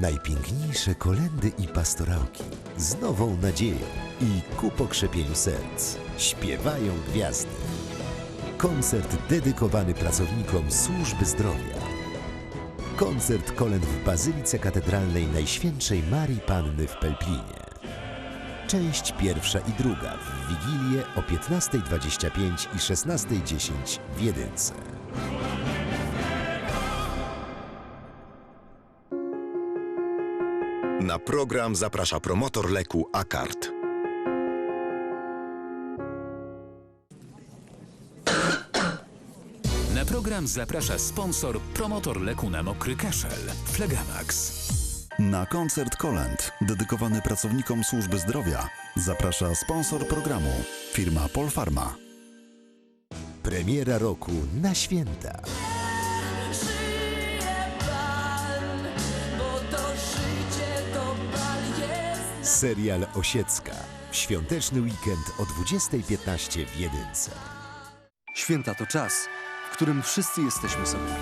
Najpiękniejsze kolendy i pastorałki z nową nadzieją i ku pokrzepieniu serc śpiewają gwiazdy. Koncert dedykowany pracownikom służby zdrowia. Koncert kolęd w Bazylice Katedralnej Najświętszej Marii Panny w Pelplinie. Część pierwsza i druga w Wigilię o 15.25 i 16.10 w Jedynce. Na program zaprasza promotor leku Akard. Na program zaprasza sponsor, promotor leku na mokry kaszel, Flegamax. Na koncert Kolend, dedykowany pracownikom służby zdrowia, zaprasza sponsor programu, firma Polfarma. Premiera roku na święta. Serial Osiecka. Świąteczny weekend o 20.15 w Jedynce. Święta to czas, w którym wszyscy jesteśmy sobą